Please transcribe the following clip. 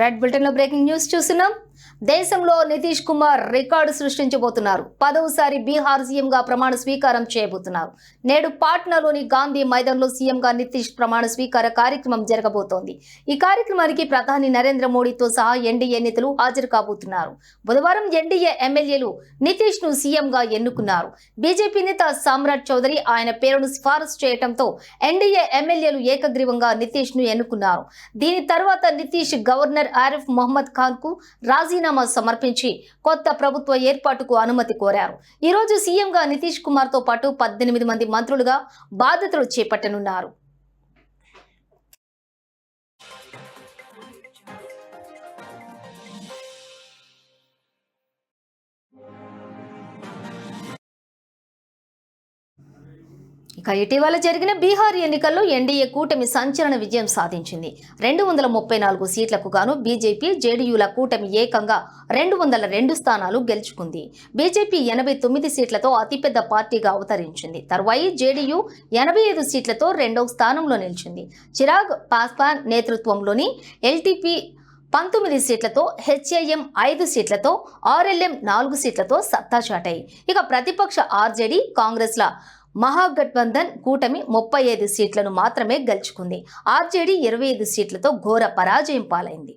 Red బులెటిన్లో breaking news చూస్తున్నాం. దేశంలో నితీష్ కుమార్ రికార్డు సృష్టించబోతున్నారు. పదవసారి బీహార్ సీఎం గా ప్రమాణ స్వీకారం చేయబోతున్నారు. నేడు పాట్నాలోని గాంధీ మైదానంలో సీఎంగా నితీష్ ప్రమాణ స్వీకార కార్యక్రమం జరగబోతోంది. ఈ కార్యక్రమానికి ప్రధాని నరేంద్ర మోడీతో సహా ఎన్డీఏ నేతలు హాజరు కాబోతున్నారు. బుధవారం ఎన్డీఏ ఎమ్మెల్యేలు నితీష్ను సీఎంగా ఎన్నుకున్నారు. బీజేపీ నేత సామ్రాట్ చౌదరి ఆయన పేరును సిఫారసు చేయడంతో ఎన్డీఏ ఎమ్మెల్యేలు ఏకగ్రీవంగా నితీష్ను ఎన్నుకున్నారు. దీని తర్వాత నితీష్ గవర్నర్ ఆరిఫ్ మొహమ్మద్ ఖాన్కు రాజీనామా సమర్పించి కొత్త ప్రభుత్వ ఏర్పాటుకు అనుమతి కోరారు. ఈ రోజు సీఎంగా నితీష్ కుమార్తో పాటు పద్దెనిమిది మంది మంత్రులుగా బాధ్యతలు చేపట్టనున్నారు. ఇక ఇటీవల జరిగిన బీహార్ ఎన్నికల్లో ఎన్డీఏ కూటమి సంచలన విజయం సాధించింది. రెండు వందల ముప్పై నాలుగు సీట్లకు గాను బీజేపీ జేడీయూల కూటమి ఏకంగా రెండు వందల రెండు స్థానాలు గెలుచుకుంది. బీజేపీ ఎనభై తొమ్మిది సీట్లతో అతిపెద్ద పార్టీగా అవతరించింది. తర్వాయి జేడీయూ ఎనభై ఐదు సీట్లతో రెండవ స్థానంలో నిలిచింది. చిరాగ్ పాస్వాన్ నేతృత్వంలోని ఎల్టీపీ పంతొమ్మిది సీట్లతో హెచ్ఏఎం ఐదు సీట్లతో ఆర్ఎల్ఎం నాలుగు సీట్లతో సత్తా చాటాయి. ఇక ప్రతిపక్ష ఆర్జేడీ కాంగ్రెస్ల మహాగఠబంధన్ కూటమి ముప్పై ఐదు సీట్లను మాత్రమే గెలుచుకుంది. ఆర్జేడీ ఇరవై ఐదు సీట్లతో ఘోర పరాజయం పాలైంది.